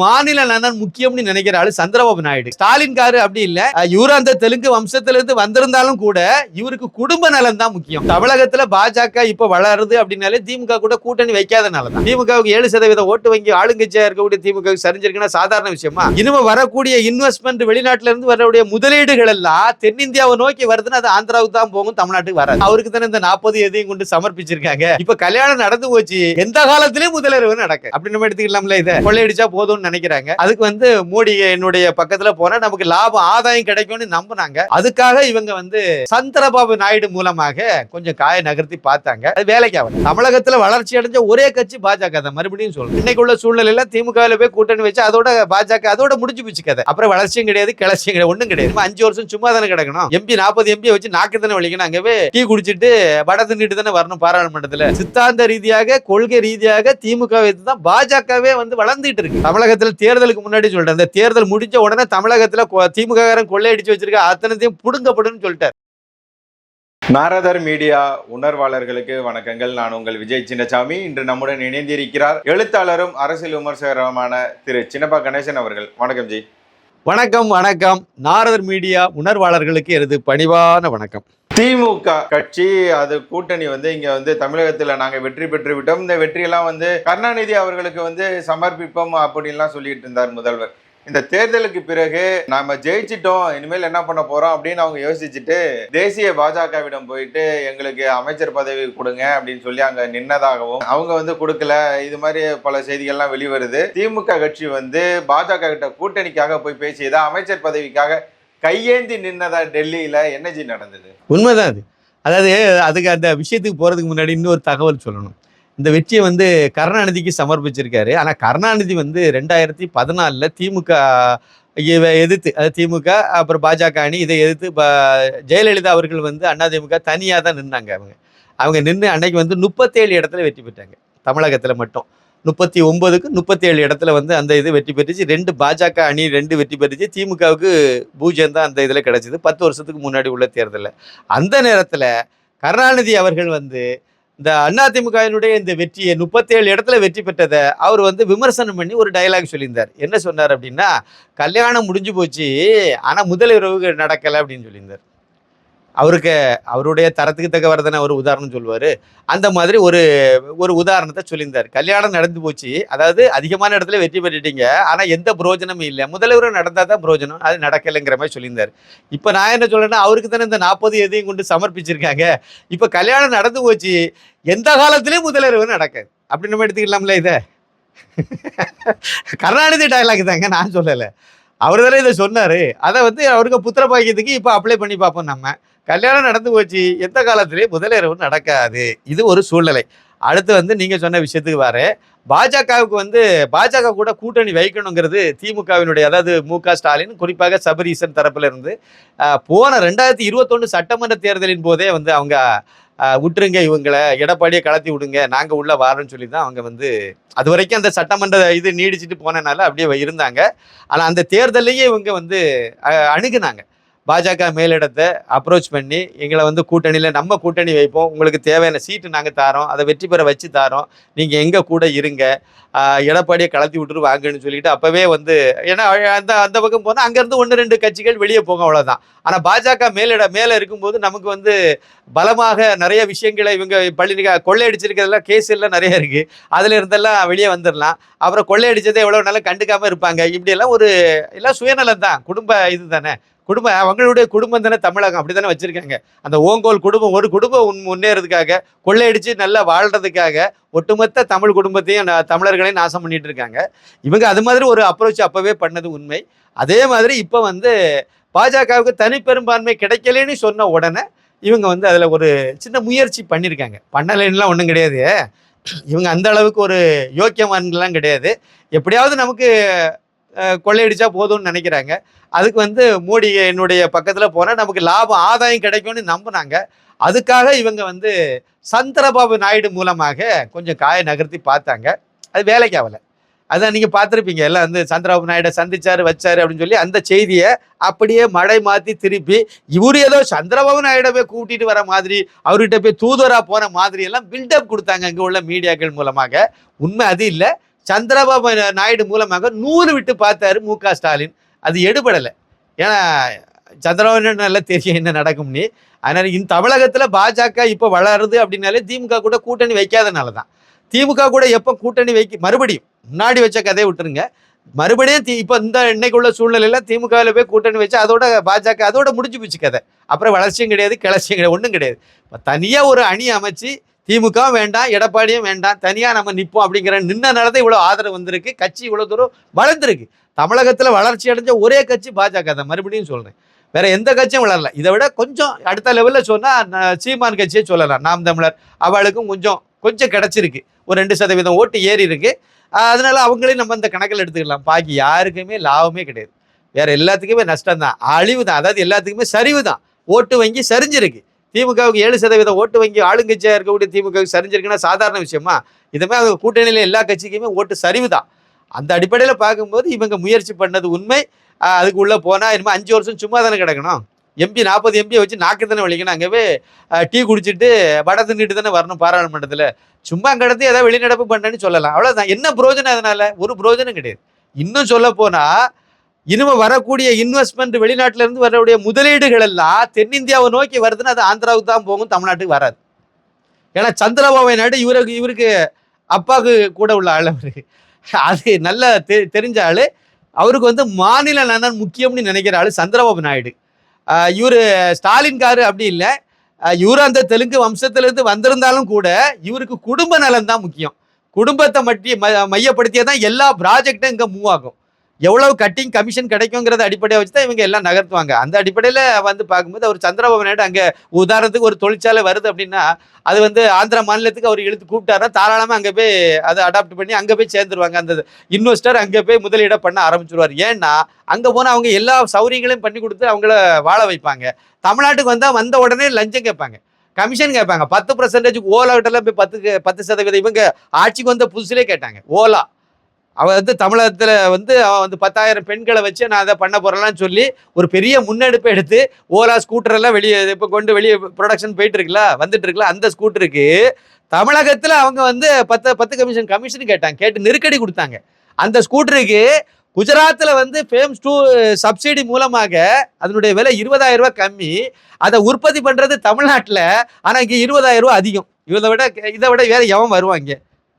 மாநில நலன் முக்கியம்னு நினைக்கிறாரு சந்திரபாபு நாயுடு. ஸ்டாலின் காரு அப்படி இல்ல. அஹ் இவரு அந்த தெலுங்கு வம்சத்துல இருந்து வந்திருந்தாலும் கூட இவருக்கு குடும்ப நலன் தான் முக்கியம். தமிழகத்துல பாஜக இப்ப வளருது அப்படின்னாலே திமுக கூட கூட்டணி வைக்காதனால தான். திமுகவுக்கு ஏழு சதவீத ஓட்டு வங்கி ஆளுங்கட்சியா இருக்கக்கூடிய திமுக சரிஞ்சிருக்குன்னா சாதாரண விஷயமா? இனிமே வரக்கூடிய இன்வெஸ்ட்மெண்ட் வெளிநாட்டுல இருந்து வரக்கூடிய முதலீடுகள் எல்லாம் தென்னிந்தியாவை நோக்கி வருதுன்னு அது ஆந்திராவுக்கு தான் போகும் தமிழ்நாட்டுக்கு வராது. அவருக்கு தானே இந்த நாற்பது எதையும் கொண்டு சமர்ப்பிச்சிருக்காங்க. இப்ப கல்யாணம் நடந்து போச்சு. எந்த காலத்திலயும் முதலீடு நடக்கு அப்படி நம்ம எடுத்துக்கலாம்ல இதை. கொள்ளையடிச்சா நினைக்கிறாங்க. அதுக்கு வந்து மோடி என்னுடைய பக்கத்துல போனா நமக்கு லாபம் ஆதாயம் கிடைக்கும்னு நம்புனாங்க. அதுக்காக இவங்க வந்து சந்திரபாபு நாயுடு மூலமாக கொஞ்சம் காய நகர்த்தி பார்த்தாங்க. அது வேலைக்கு ஆகும் தமிழகத்துல வளர்ச்சி அடைஞ்ச ஒரே கட்சி பாஜக தான். மறுபடியும் சொல்றேன். இன்னைக்குள்ள சூழ்நிலையில திமுகவில் போய் கூட்டணி வச்சு அதோட பாஜக அதோட முடிஞ்சு போச்சு கதை. அப்புறம் வளர்ச்சியும் கிடையாது கிளர்ச்சியும் கிடையாது ஒண்ணும் கிடையாது. அஞ்சு வருஷம் சும்மா தானே கிடக்கணும். எம்பி நாற்பது எம்பி வச்சு நாக்கு தானே வலிக்கணும். அங்கவே டீ குடிச்சிட்டு வட தின்னுட்டு தானே வரணும் பாராளுமன்றத்துல. சித்தாந்த ரீதியாக கொள்கை ரீதியாக திமுக தான் பாஜகவே வந்து வளர்ந்துட்டு இருக்கு. தமிழக தமிழகத்தில் தேர்தலுக்கு முன்னாடி சொல்றேன் அந்த தேர்தல் முடிஞ்ச உடனே தமிழகத்தில் கொ- கொள்ளையடிச்சு வச்சிருக்க அத்தனைத்தையும் புடுங்கப்படும் சொல்லிட்டார். நாரதர் மீடியா உணர்வாளர்களுக்கு வணக்கங்கள். நான் உங்கள் விஜய் சின்னசாமி. இன்று நம்முடன் இணைந்திருக்கிறார் எழுத்தாளரும் அரசியல் விமர்சகருமான திரு. சின்னப்பா கணேசன் அவர்கள். வணக்கம் ஜி. வணக்கம் வணக்கம். நாரதர் மீடியா உணர்வாளர்களுக்கு எனது பணிவான வணக்கம். திமுக கட்சி அது கூட்டணி வந்து இங்க வந்து தமிழகத்துல நாங்க வெற்றி பெற்று விட்டோம். இந்த வெற்றியெல்லாம் வந்து கருணாநிதி அவர்களுக்கு வந்து சமர்ப்பிப்போம் அப்படின்லாம் சொல்லிட்டு இருந்தார் முதல்வர். இந்த தேர்தலுக்கு பிறகு நாம ஜெயிச்சிட்டோம் இனிமேல் என்ன பண்ண போறோம் அப்படின்னு அவங்க யோசிச்சுட்டு தேசிய பாஜகவிடம் போயிட்டு எங்களுக்கு அமைச்சர் பதவி கொடுங்க அப்படின்னு சொல்லி அங்க நின்னதாகவும் அவங்க வந்து கொடுக்கல. இது மாதிரி பல செய்திகள்லாம் வெளிவருது. திமுக கட்சி வந்து பாஜக கிட்ட கூட்டணிக்காக போய் பேசியதா அமைச்சர் பதவிக்காக கையேந்தி நின்னதா டெல்லியில என்ன ஜி நடந்தது? உண்மைதான் அது. அதாவது அதுக்கு அந்த விஷயத்துக்கு போறதுக்கு முன்னாடி இன்னொரு தகவல் சொல்லணும். இந்த வெற்றியை வந்து கருணாநிதிக்கு சமர்ப்பிச்சிருக்காரு. ஆனால் கருணாநிதி வந்து ரெண்டாயிரத்தி பதினாலில் திமுக எதிர்த்து அதாவது திமுக அப்புறம் பாஜக அணி இதை எதிர்த்து ப- ஜெயலலிதா அவர்கள் வந்து அதிமுக தனியாக தான் நின்னாங்க அவங்க. அவங்க நின்று அன்னைக்கு வந்து முப்பத்தேழு இடத்துல வெற்றி பெற்றாங்க. தமிழகத்தில் மட்டும். முப்பத்தி ஒன்பதுக்கு முப்பத்தேழு இடத்துல வந்து அந்த இது வெற்றி பெற்றுச்சு. ரெண்டு பாஜக அணி ரெண்டு வெற்றி பெற்றுச்சு. திமுகவுக்கு பூஜ்யம் தான் அந்த இதில் கிடச்சிது. பத்து வருஷத்துக்கு முன்னாடி உள்ள தேர்தலில். அந்த நேரத்தில் கருணாநிதி அவர்கள் வந்து இந்த அதிமுகவினுடைய இந்த வெற்றியை முப்பத்தேழு இடத்துல வெற்றி பெற்றதை அவர் வந்து விமர்சனம் பண்ணி ஒரு டயலாக் சொல்லியிருந்தார். என்ன சொன்னார் அப்படின்னா கல்யாணம் முடிஞ்சு போச்சு ஆனால் முதல் இரவு நடக்கலை அப்படின்னு சொல்லியிருந்தார். அவருக்கு அவருடைய தரத்துக்கு தக்கவர் தானே ஒரு உதாரணம் சொல்லுவார். அந்த மாதிரி ஒரு ஒரு உதாரணத்தை சொல்லியிருந்தார். கல்யாணம் நடந்து போச்சு. அதாவது அதிகமான இடத்துல வெற்றி பெற்றுட்டீங்க. ஆனால் எந்த பிரயோஜனமும் இல்லை. முதல்வரும் நடந்தால் தான் பிரோஜனம். அது நடக்கலைங்கிற மாதிரி சொல்லியிருந்தார். இப்போ நான் என்ன சொல்கிறேன்னா அவருக்கு தானே இந்த நாற்பது எதையும் கொண்டு சமர்ப்பிச்சிருக்காங்க. இப்போ கல்யாணம் நடந்து போச்சு. எந்த காலத்திலையும் முதல்வர் நடக்காது. அப்படி நம்ம எடுத்துக்கலாம்ல இதை? கருணாநிதி டயலாக் தாங்க நான் சொல்லலை. அவர் தானே இதை சொன்னார். அதை வந்து அவருக்கு புத்திர பாக்கியத்துக்கு இப்போ அப்ளை பண்ணி பார்ப்போம் நம்ம. கல்யாணம் நடந்து போச்சு. எந்த காலத்திலேயும் முதலிரவு நடக்காது. இது ஒரு சூழ்நிலை. அடுத்து வந்து நீங்கள் சொன்ன விஷயத்துக்கு வரேன் பாஜகவுக்கு வந்து பாஜக கூட கூட்டணி வைக்கணுங்கிறது திமுகவினுடைய அதாவது மு க ஸ்டாலின் குறிப்பாக சபரீசன் தரப்புல இருந்து போன ரெண்டாயிரத்தி இருபத்தொன்று சட்டமன்ற தேர்தலின் போதே வந்து அவங்க விட்டுருங்க இவங்களை எடப்பாடியை கலத்தி விடுங்க நாங்கள் உள்ளே வாரோன்னு சொல்லி தான் அவங்க வந்து அது வரைக்கும் அந்த சட்டமன்ற இது நீடிச்சிட்டு போனனால அப்படியே இருந்தாங்க. ஆனால் அந்த தேர்தலையே இவங்க வந்து அணுகுனாங்க. பாஜக மேலிடத்தை அப்ரோச் பண்ணி எங்களை வந்து கூட்டணியில் நம்ம கூட்டணி வைப்போம். உங்களுக்கு தேவையான சீட்டு நாங்கள் தாரோம். அதை வெற்றி பெற வச்சு தாரோம். நீங்கள் எங்கள் கூட இருங்க. எடப்பாடியை கலத்தி விட்டுரு வாங்கன்னு சொல்லிட்டு அப்போவே வந்து ஏன்னா அந்த அந்த பக்கம் போனால் அங்கேருந்து ஒன்று ரெண்டு கட்சிகள் வெளியே போகும் அவ்வளோதான் ஆனால் பாஜக மேலிட மேலே இருக்கும்போது நமக்கு வந்து பலமாக நிறைய விஷயங்களை இவங்க பள்ளி கொள்ளையடிச்சிருக்கிறதெல்லாம் கேஸ் எல்லாம் நிறைய இருக்குது அதில் இருந்தெல்லாம் வெளியே வந்துடலாம் அப்புறம் கொள்ளையடிச்சதை எவ்வளோ நாளும் கண்டுக்காமல் இருப்பாங்க. இப்படியெல்லாம் ஒரு எல்லாம் சுயநலம் தான். குடும்ப இது தானே. குடும்ப அவங்களுடைய குடும்பம் தானே தமிழகம். அப்படி தானே வச்சுருக்காங்க. அந்த ஓங்கோல் குடும்பம் ஒரு குடும்பம் முன் முன்னேறதுக்காக கொள்ளையடித்து நல்லா வாழ்கிறதுக்காக ஒட்டுமொத்த தமிழ் குடும்பத்தையும் நா- தமிழர்களையும் நாசம் பண்ணிட்டு இருக்காங்க. இவங்க அது மாதிரி ஒரு அப்ரோச் அப்போவே பண்ணது உண்மை. அதே மாதிரி இப்போ வந்து பாஜகவுக்கு தனிப்பெரும்பான்மை கிடைக்கலன்னு சொன்ன உடனே இவங்க வந்து அதில் ஒரு சின்ன முயற்சி பண்ணியிருக்காங்க பண்ணலைன்னுலாம் ஒன்றும் கிடையாது. இவங்க அந்த அளவுக்கு ஒரு யோக்கியமானலாம் கிடையாது. எப்படியாவது நமக்கு கொள்ளையடிச்சா போதும்னு நினைக்கிறாங்க. அதுக்கு வந்து மோடி என்னுடைய பக்கத்தில் போனால் நமக்கு லாபம் ஆதாயம் கிடைக்கும்னு நம்பினாங்க. அதுக்காக இவங்க வந்து சந்திரபாபு நாயுடு மூலமாக கொஞ்சம் காய நகர்த்தி பார்த்தாங்க. அது வேலைக்கு ஆகலை. அதான் நீங்கள் பார்த்துருப்பீங்க. எல்லாம் வந்து சந்திரபாபு நாயுடை சந்திச்சார் வச்சார் அப்படின்னு சொல்லி அந்த செய்தியை அப்படியே மழை மாற்றி திருப்பி இவர் ஏதோ சந்திரபாபு நாயுடை போய் கூட்டிகிட்டு வர மாதிரி அவர்கிட்ட போய் தூதராக போன மாதிரி எல்லாம் பில்டப் கொடுத்தாங்க அங்கே உள்ள மீடியாக்கள் மூலமாக. உண்மை அது இல்லை. சந்திரபாபு நாயுடு மூலமாக நூறு விட்டு பார்த்தாரு மு க ஸ்டாலின். அது எடுபடலை. ஏன்னா சந்திரபாபு நல்லா தெரியும் என்ன நடக்கும்னு. அதனால் இந்த தமிழகத்தில் பாஜக இப்போ வளருது அப்படின்னாலே திமுக கூட கூட்டணி வைக்காதனால தான். திமுக கூட எப்போ கூட்டணி வைக்க மறுபடியும் முன்னாடி வச்ச கதையை விட்டுருங்க. மறுபடியும் தி இப்போ இந்த இன்னைக்கு உள்ள சூழ்நிலையில திமுகவில் போய் கூட்டணி வச்சு அதோட பாஜக அதோட முடிஞ்சு போச்சு கதை. அப்புறம் வளர்ச்சியும் கிடையாது கிளர்ச்சியும் கிடையாது ஒன்றும் கிடையாது. இப்போ தனியாக ஒரு அணி அமைச்சு திமுக வேண்டாம் எடப்பாடியும் வேண்டாம் தனியாக நம்ம நிற்போம் அப்படிங்கிற நின்னனால தான் இவ்வளோ ஆதரவு வந்திருக்கு. கட்சி இவ்வளோ தூரம் வளர்ந்துருக்கு. தமிழகத்தில் வளர்ச்சி அடைஞ்ச ஒரே கட்சி பாஜக தான். மறுபடியும் சொல்கிறேன் வேற எந்த கட்சியும் வளரல. இதை விட கொஞ்சம் அடுத்த லெவலில் சொன்னால் சீமான் கட்சியே சொல்லலாம். நாம் தமிழர். அவளுக்கும் கொஞ்சம் கொஞ்சம் கிடச்சிருக்கு. ஒரு ரெண்டு சதவீதம் ஓட்டு ஏறி இருக்கு. அதனால அவங்களையும் நம்ம இந்த கணக்கில் எடுத்துக்கலாம். பாக்கி யாருக்குமே லாபமே கிடையாது. வேற எல்லாத்துக்குமே நஷ்டம் தான் அழிவு தான் அதாவது எல்லாத்துக்குமே சரிவு தான் ஓட்டு வங்கி சரிஞ்சிருக்கு. திமுகவுக்கு ஏழு சதவீதம் ஓட்டு வங்கி ஆளுங்கட்சியாக இருக்கக்கூடிய திமுகவுக்கு சரிஞ்சிருக்குன்னா சாதாரண விஷயமா? இதுமே அவங்க கூட்டணியில் எல்லா கட்சிக்குமே ஓட்டு சரிவு தான் அந்த அடிப்படையில் பார்க்கும்போது இவங்க முயற்சி பண்ணது உண்மை. அதுக்கு உள்ளே போனால் இனிமேல் அஞ்சு வருஷம் சும்மா தானே கிடக்கணும். எம்பி நாற்பது எம்பியை வச்சு நாக்கு தானே வலிக்கணும். அங்கேவே டீ குடிச்சிட்டு வடை தின்னுட்டு தானே வரணும் பாராளுமன்றத்தில். சும்மா கிடந்து ஏதாவது வெளிநடப்பு பண்ணேன்னு சொல்லலாம். அவ்வளோதான் என்ன பிரயோஜனம் அதனால? ஒரு பிரயோஜனம் கிடையாது. இன்னும் சொல்ல போனால் இனிமே வரக்கூடிய இன்வெஸ்ட்மெண்ட் வெளிநாட்டில இருந்து வரக்கூடிய முதலீடுகள் எல்லாம் தென்னிந்தியாவை நோக்கி வருதுன்னா அது ஆந்திராவுக்கு தான் போகும் தமிழ்நாட்டுக்கு வராது. ஏன்னா சந்திரபாபு நாயுடு இவருக்கு இவருக்கு அப்பாவுக்கு கூட உள்ள ஆள் அவரு. அது நல்ல தெ தெரிஞ்ச ஆளு. அவருக்கு வந்து மாநில நலன் முக்கியம்னு நினைக்கிற ஆளு சந்திரபாபு நாயுடு. இவர் இவரு ஸ்டாலின் காரு அப்படி இல்லை. இவர் அந்த தெலுங்கு வம்சத்திலிருந்து வந்திருந்தாலும் கூட இவருக்கு குடும்ப நலன் தான் முக்கியம். குடும்பத்தை மட்டி ம- மையப்படுத்தியே தான் எல்லா ப்ராஜெக்டும் இங்கே மூவ் ஆகும். எவ்வளவு கட்டிங் கமிஷன் கிடைக்குங்கிறத அடிப்படையாக வச்சு தான் இவங்க எல்லாம் நகர்த்துவாங்க. அந்த அடிப்படையில் வந்து பார்க்கும்போது அவர் சந்திரபாபு நாயுடு அங்கே உதாரணத்துக்கு ஒரு தொழிற்சாலை வருது அப்படின்னா அது வந்து ஆந்திரா மாநிலத்துக்கு அவர் இழுத்து கூப்பிட்டாரா தாராளமாக அங்கே போய் அதை அடாப்ட் பண்ணி அங்கே போய் சேர்ந்துருவாங்க. அந்த இன்வெஸ்டர் அங்கே போய் முதலீட பண்ண ஆரம்பிச்சிருவார். ஏன்னா அங்கே போனால் அவங்க எல்லா சௌகரியங்களையும் பண்ணி கொடுத்து அவங்கள வாழ வைப்பாங்க. தமிழ்நாட்டுக்கு வந்தால் வந்த உடனே லஞ்சம் கேட்பாங்க. கமிஷன் கேட்பாங்க. பத்து பர்சன்டேஜ் ஓலா கிட்டலாம் போய் பத்துக்கு பத்து சதவீதம். இவங்க ஆட்சிக்கு வந்த புதுசுலேயே கேட்டாங்க. ஓலா. அவன் வந்து தமிழகத்தில் வந்து அவன் வந்து பத்தாயிரம் பெண்களை வச்சு நான் அதை பண்ண போகிறேன்லாம் சொல்லி ஒரு பெரிய முன்னெடுப்பை எடுத்து ஓலா ஸ்கூட்டரெல்லாம் வெளியே இப்போ கொண்டு வெளியே ப்ரொடக்ஷன் போயிட்டு இருக்குல்ல வந்துட்டு இருக்குல்ல அந்த ஸ்கூட்டருக்கு தமிழகத்தில் அவங்க வந்து பத்து பத்து கமிஷன் கமிஷன் கேட்டாங்க. கேட்டு நெருக்கடி கொடுத்தாங்க. அந்த ஸ்கூட்டருக்கு குஜராத்தில் வந்து ஃபேம்ஸ் டூ சப்சிடி மூலமாக அதனுடைய விலை இருபதாயிரம் ரூபா கம்மி. அதை உற்பத்தி பண்ணுறது தமிழ்நாட்டில். ஆனால் இங்கே இருபதாயிரம் ரூபா அதிகம். இதை விட இதை விட வேறு எவன் வருவான் இங்கே?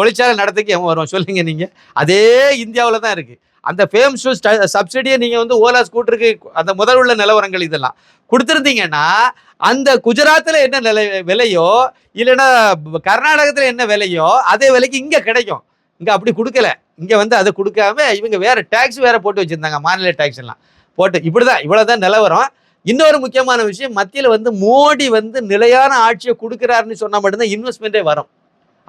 தொழிற்சாலை நடத்துக்கு எவன் வரும் சொல்லுங்க நீங்கள் அதே இந்தியாவில் தான் இருக்குது அந்த ஃபேம் ஷூ சப்சிடியை நீங்கள் வந்து ஓலா ஸ்கூட்டருக்கு அந்த முதல் உள்ள நிலவரங்கள் இதெல்லாம். கொடுத்துருந்தீங்கன்னா அந்த குஜராத்தில் என்ன நிலை விலையோ இல்லைன்னா கர்நாடகத்தில் என்ன விலையோ அதே விலைக்கு இங்கே கிடைக்கும். இங்கே அப்படி கொடுக்கல. இங்கே வந்து அதை கொடுக்காம இவங்க வேறு டேக்ஸ் வேறு போட்டு வச்சிருந்தாங்க மாநில டேக்ஸ் எல்லாம். போட்டு இவ்வளோ தான் நிலவரம். இன்னொரு முக்கியமான விஷயம் மத்தியில் வந்து மோடி வந்து நிலையான ஆட்சியை கொடுக்குறாருன்னு சொன்னால் மட்டும்தான் இன்வெஸ்ட்மெண்ட்டே வரும்.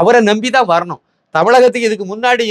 அவரை நம்பி தான் வரணும். தமிழகத்துக்கு இதுக்கு முன்னாடி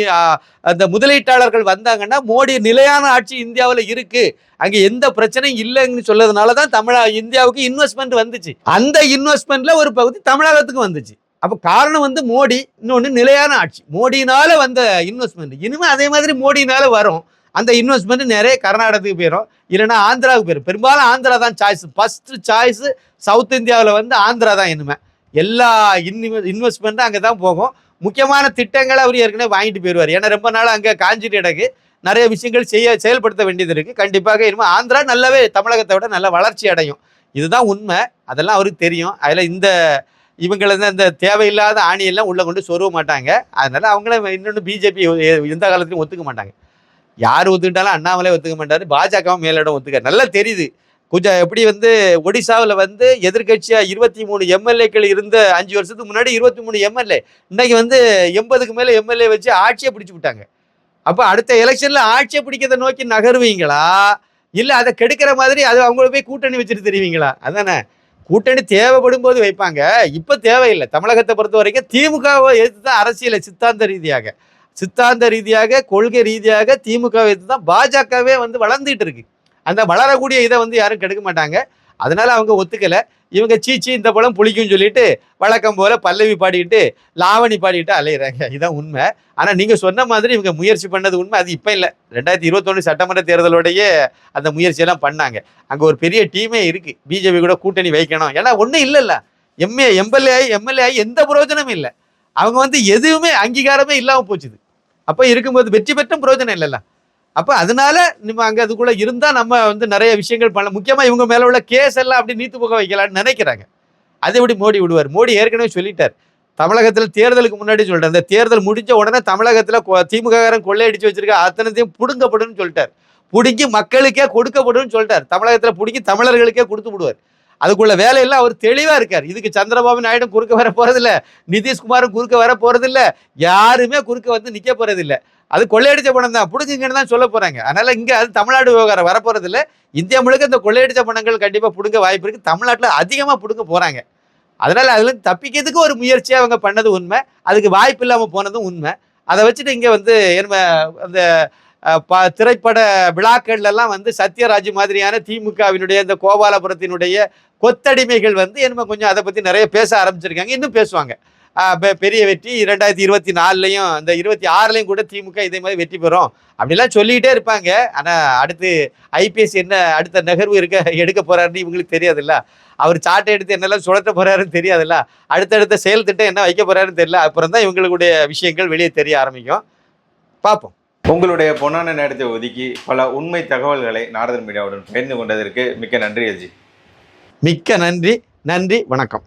அந்த முதலீட்டாளர்கள் வந்தாங்கன்னா மோடி நிலையான ஆட்சி இந்தியாவில் இருக்கு. அங்கே எந்த பிரச்சனையும் இல்லைன்னு சொல்லதுனால தான் தமிழ இந்தியாவுக்கு இன்வெஸ்ட்மெண்ட் வந்துச்சு. அந்த இன்வெஸ்ட்மெண்ட்ல ஒரு பகுதி தமிழகத்துக்கு வந்துச்சு. அப்போ காரணம் வந்து மோடி இன்னொன்று நிலையான ஆட்சி. மோடினால வந்த இன்வெஸ்ட்மெண்ட் இனிமேல் அதே மாதிரி மோடினால வரும். அந்த இன்வெஸ்ட்மெண்ட் நிறைய கர்நாடகத்துக்கு போயிடும் இல்லைன்னா ஆந்திராவுக்கு போயிடும் பெரும்பாலும் ஆந்திரா தான் சாய்ஸ் ஃபஸ்ட்டு சாய்ஸு சவுத் இந்தியாவில் வந்து ஆந்திரா தான் இனிமே. எல்லா இன்வெ இன்வெஸ்ட்மெண்ட்டும் அங்கே தான் போகும். முக்கியமான திட்டங்களை அவர் ஏற்கனவே வாங்கிட்டு போயிடுவார். ஏன்னா ரொம்ப நாள் அங்கே காஞ்சிட்டு கிடக்கு. நிறைய விஷயங்கள் செய்ய செயல்படுத்த வேண்டியது இருக்குது கண்டிப்பாக இனிமேல் ஆந்திரா நல்லாவே தமிழகத்தை விட நல்ல வளர்ச்சி அடையும். இதுதான் உண்மை. அதெல்லாம் அவருக்கு தெரியும். அதில் இந்த இவங்களை இந்த தேவையில்லாத ஆணியெல்லாம் உள்ளே கொண்டு சொருவ மாட்டாங்க. அதனால் அவங்கள இன்னொன்று பிஜேபி எந்த காலத்துலையும் ஒத்துக்க மாட்டாங்க. யார் ஒத்துக்கிட்டாலும் அண்ணாமலே ஒத்துக்க மாட்டார். பாஜகவும் மேலிடம் ஒத்துக்க நல்லா தெரியுது. கொஞ்சம் எப்படி வந்து ஒடிசாவில் வந்து எதிர்கட்சியாக இருபத்தி மூணு எம்எல்ஏக்கள் இருந்த அஞ்சு வருஷத்துக்கு முன்னாடி இருபத்தி மூணு எம்எல்ஏ இன்னைக்கு வந்து எண்பதுக்கு மேலே எம்எல்ஏ வச்சு ஆட்சியை பிடிச்சி விட்டாங்க. அப்போ அடுத்த எலெக்ஷனில் ஆட்சியை பிடிக்கிறத நோக்கி நகருவீங்களா? இல்லை அதை கெடுக்கிற மாதிரி அது அவங்கள போய் கூட்டணி வச்சுட்டு தெரிவிங்களா? அதானே? கூட்டணி தேவைப்படும் போது வைப்பாங்க. இப்போ தேவையில்லை. தமிழகத்தை பொறுத்த வரைக்கும் திமுகவை எதிர்த்து தான் அரசியலை சித்தாந்த ரீதியாக. சித்தாந்த ரீதியாக கொள்கை ரீதியாக திமுகவை எதிர்த்து தான் பாஜகவே வந்து வளர்ந்துட்டு இருக்கு. அந்த வளரக்கூடிய இதை வந்து யாரும் கெடுக்க மாட்டாங்க. அதனால அவங்க ஒத்துக்கலை. இவங்க சீச்சி இந்த பழம் புளிக்கும்னு சொல்லிட்டு வழக்கம் போல பல்லவி பாடிக்கிட்டு லாவணி பாடிக்கிட்டு அலையிறாங்க. இதுதான் உண்மை. ஆனால் நீங்கள் சொன்ன மாதிரி இவங்க முயற்சி பண்ணது உண்மை. அது இப்போ இல்லை. ரெண்டாயிரத்தி இருபத்தொன்னு சட்டமன்ற தேர்தலோடையே அந்த முயற்சியெல்லாம் பண்ணாங்க. அங்கே ஒரு பெரிய டீமே இருக்குது பிஜேபி கூட கூட்டணி வைக்கணும். ஏன்னா ஒன்றும் இல்லைல்ல. எம்ஏ எம்எல்ஏ எம்எல்ஏ எந்த பிரயோஜனமும் இல்லை. அவங்க வந்து எதுவுமே அங்கீகாரமே இல்லாமல் போச்சுது. அப்போ இருக்கும்போது வெற்றி பெற்றும் பிரயோஜனம் இல்லைல்ல. அப்போ அதனால நம்ம அங்கே அதுக்குள்ளே இருந்தால் நம்ம வந்து நிறைய விஷயங்கள் பண்ணலாம் முக்கியமாக இவங்க மேலே உள்ள கேஸ் எல்லாம் அப்படி நீத்து போக வைக்கலான்னு நினைக்கிறாங்க. அதை எப்படி மோடி விடுவார். மோடி ஏற்கனவே சொல்லிட்டார். தமிழகத்தில் தேர்தலுக்கு முன்னாடி சொல்லிட்டார். அந்த தேர்தல் முடிஞ்ச உடனே தமிழகத்தில் திமுககாரன் கொள்ளையடிச்சு வச்சிருக்க அத்தனைத்தையும் பிடுங்கப்படும்னு சொல்லிட்டார். பிடுங்கி மக்களுக்கே கொடுக்கப்படும் சொல்லிட்டார். தமிழகத்தில் பிடுங்கி தமிழர்களுக்கே கொடுத்து விடுவார். அதுக்குள்ள வேலையெல்லாம் அவர் தெளிவாக இருக்கார். இதுக்கு சந்திரபாபு நாயுடு குறுக்க வர போகிறதில்ல நிதிஷ்குமாரும் குறுக்க வர போகிறதில்ல யாருமே குறுக்க வந்து நிற்க போகிறதில்ல அது கொள்ளையடிச்ச பணம் தான் பிடுங்குங்கன்னு தான் சொல்ல போகிறாங்க அதனால் இங்கே அது தமிழ்நாடு விவகாரம் வர போகிறதில்ல இந்தியா முழுக்க இந்த கொள்ளையடிச்ச பணங்கள் கண்டிப்பாக பிடுங்க வாய்ப்பு இருக்குது தமிழ்நாட்டில் அதிகமாக பிடுங்க போகிறாங்க அதனால் அதுலேருந்து தப்பிக்கிறதுக்கு ஒரு முயற்சியாக அவங்க பண்ணது உண்மை. அதுக்கு வாய்ப்பு இல்லாமல் போனதும் உண்மை. அதை வச்சுட்டு இங்கே வந்து என்ன அந்த ப திரைப்பட விழாக்கள்ல எல்லாம் வந்து சத்யராஜ் மாதிரியான திமுகவினுடைய இந்த கோபாலபுரத்தினுடைய கொத்தடிமைகள் வந்து என்ன கொஞ்சம் அதை பற்றி நிறைய பேச ஆரம்பிச்சிருக்காங்க. இன்னும் பேசுவாங்க. பெரிய வெற்றி இரண்டாயிரத்தி இருபத்தி நாலுலையும் இந்த இருபத்தி ஆறுலையும் கூட திமுக இதே மாதிரி வெற்றி பெறும். அப்படிலாம் சொல்லிக்கிட்டே இருப்பாங்க. ஆனால் அடுத்து ஐபிஎஸ் என்ன அடுத்த நகர்வு இருக்க எடுக்க போறாருன்னு இவங்களுக்கு தெரியாதுல்ல. அவர் சாட்டை எடுத்து என்னெல்லாம் சுழற்ற போறாருன்னு தெரியாதுல்ல. அடுத்தடுத்த செயல் திட்டம் என்ன வைக்க போறாருன்னு தெரியல. அப்புறம் தான் இவங்களுடைய விஷயங்கள் வெளியே தெரிய ஆரம்பிக்கும். பார்ப்போம். உங்களுடைய பொன்னான நேரத்தை ஒதுக்கி பல உண்மை தகவல்களை நாரதன் மீடியாவுடன் பகிர்ந்து கொண்டதற்கு மிக்க நன்றி அஜி மிக்க நன்றி. நன்றி. வணக்கம்.